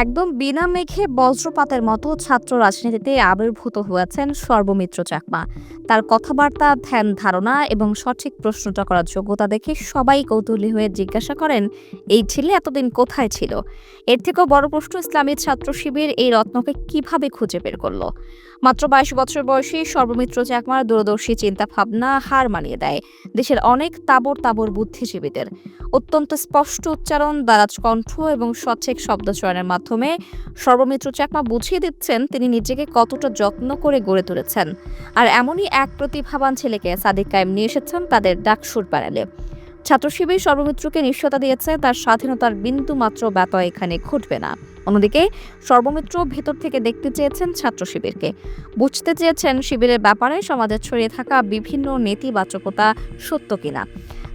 একদম বিনা মেঘে বজ্রপাতের মতো ছাত্র রাজনীতিতে আবির্ভূত হয়েছেন সর্বমিত্র চাকমা। তার কথাবার্তা, ধ্যান ধারণা এবং সঠিক প্রশ্নটা করার যোগ্যতা দেখে সবাই কৌতূহলী হয়ে জিজ্ঞাসা করেন, এই ছেলে এতদিন কোথায় ছিল? এর থেকেও বড় প্রশ্ন, ইসলামী ছাত্র শিবির এই রত্নকে কীভাবে খুঁজে বের করল? মাত্র বাইশ বছর বয়সী সর্বমিত্র চাকমার দূরদর্শী চিন্তা ভাবনা হার মানিয়ে দেয় দেশের অনেক তাবর তাবর বুদ্ধিজীবীদের। অত্যন্ত স্পষ্ট উচ্চারণ দারাজ কণ্ঠ এবং সঠিক শব্দচয়নের মাধ্যমে সর্বমিত্র চাকমা বুঝিয়ে দিচ্ছেন তিনি নিজেকে কতটা যত্ন করে গড়ে তুলেছেন। আর এমনই এক প্রতিভাবান ছেলেকে সাদিক কায়েম নিয়ে এসেছেন তাদের ডাকসুর প্যানেলে। ছাত্র শিবির সর্বমিত্রকে নিশ্চয়তা দিয়েছে, তার স্বাধীনতার বিন্দু মাত্র ব্যতয় এখানে ঘটবে না। অন্যদিকে, সর্বমিত্র ভেতর থেকে দেখতে চেয়েছেন ছাত্র শিবিরকে বুঝতে চেয়েছেন শিবিরের ব্যাপারে সমাজে ছড়িয়ে থাকা বিভিন্ন নেতিবাচকতা সত্য কিনা।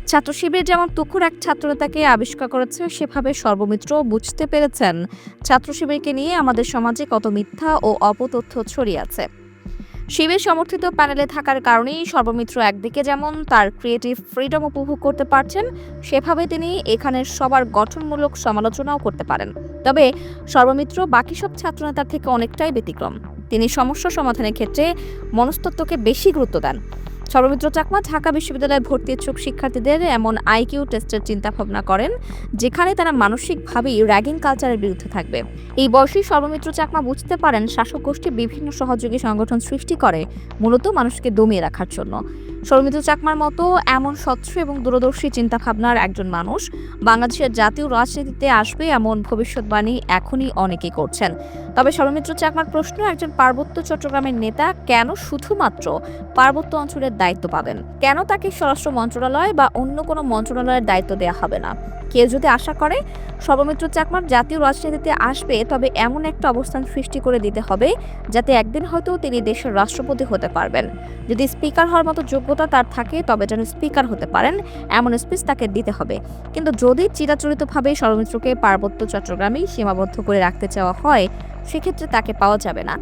ছাত্র শিবির যেমন তুখুর এক ছাত্রনেতাকে আবিষ্কার করেছে, সেভাবে সর্বমিত্র বুঝতে পেরেছেন। ছাত্র শিবিরকে নিয়ে আমাদের সমাজে কত মিথ্যা ও অপতথ্য ছড়িয়ে আছে। শিবির সমর্থিত প্যানেলে থাকার কারণেই সর্বমিত্র একদিকে যেমন তার ক্রিয়েটিভ ফ্রিডম উপভোগ করতে পারছেন, সেভাবে তিনি এখানের সবার গঠনমূলক সমালোচনাও করতে পারেন। তবে সর্বমিত্র বাকি সব ছাত্রনেতার থেকে অনেকটাই ব্যতিক্রম। তিনি সমস্যা সমাধানের ক্ষেত্রে মনস্তত্ত্বকে বেশি গুরুত্ব দেন। সর্বমিত্র চাকমা ঢাকা বিশ্ববিদ্যালয়ে ভর্তি ইচ্ছুক শিক্ষার্থীদের এমন আইকিউ টেস্টের চিন্তা ভাবনা করেন, যেখানে তারা মানসিকভাবেই র্যাগিং কালচারের বিরুদ্ধে থাকবে। এই বয়সী সর্বমিত্র চাকমা বুঝতে পারেন শাসক গোষ্ঠী বিভিন্ন সহযোগী সংগঠন সৃষ্টি করে, মূলত মানুষকে দমিয়ে রাখার জন্য। সৌমিত্র চাকমার মতো এমন স্বচ্ছ এবং দূরদর্শী চিন্তাভাবনার একজন মানুষ বাংলাদেশের জাতীয় রাজনীতিতে আসবে এমন ভবিষ্যৎবাণী এখনই অনেকে করছেন। তবে সৌমিত্র চাকমার প্রশ্ন, একজন পার্বত্য চট্টগ্রামের নেতা কেন শুধুমাত্র পার্বত্য অঞ্চলের দায়িত্ব পাবেন? কেন তাকে স্বরাষ্ট্র মন্ত্রণালয় বা অন্য কোনো মন্ত্রণালয়ের দায়িত্ব দেওয়া হবে না? কেউ যদি আশা করে, সর্বমিত্র চাকমার জাতীয় রাজনীতিতে আসবে, তবে এমন একটা অবস্থান সৃষ্টি করে দিতে হবে, যাতে একদিন হয়তো তিনি দেশের রাষ্ট্রপতি হতে পারবেন। যদি স্পিকার হওয়ার মতো যোগ্যতা তার থাকে, তবে যেন স্পিকার হতে পারেন, এমন স্পিচ তাকে দিতে হবে। কিন্তু যদি চিরাচরিতভাবে সর্বমিত্রকে পার্বত্য চট্টগ্রামেই সীমাবদ্ধ করে রাখতে চাওয়া হয় সেক্ষেত্রে তাকে পাওয়া যাবে না।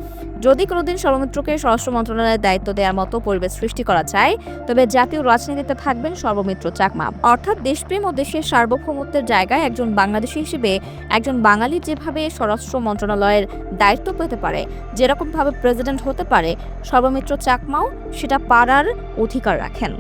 যদি কোনোদিন সর্বমিত্রকে স্বরাষ্ট্র মন্ত্রণালয়ের দায়িত্ব দেওয়ার মতো পরিবেশ সৃষ্টি করা যায়, তবে জাতীয় রাজনীতিতে থাকবেন সর্বমিত্র চাকমা। অর্থাৎ দেশপ্রেম ও দেশের সার্বভৌমত্বের জায়গায় একজন বাংলাদেশি হিসেবে একজন বাঙালি যেভাবে স্বরাষ্ট্র মন্ত্রণালয়ের দায়িত্ব পেতে পারে, যেরকমভাবে প্রেসিডেন্ট হতে পারে, সর্বমিত্র চাকমাও সেটা পারার অধিকার রাখেন।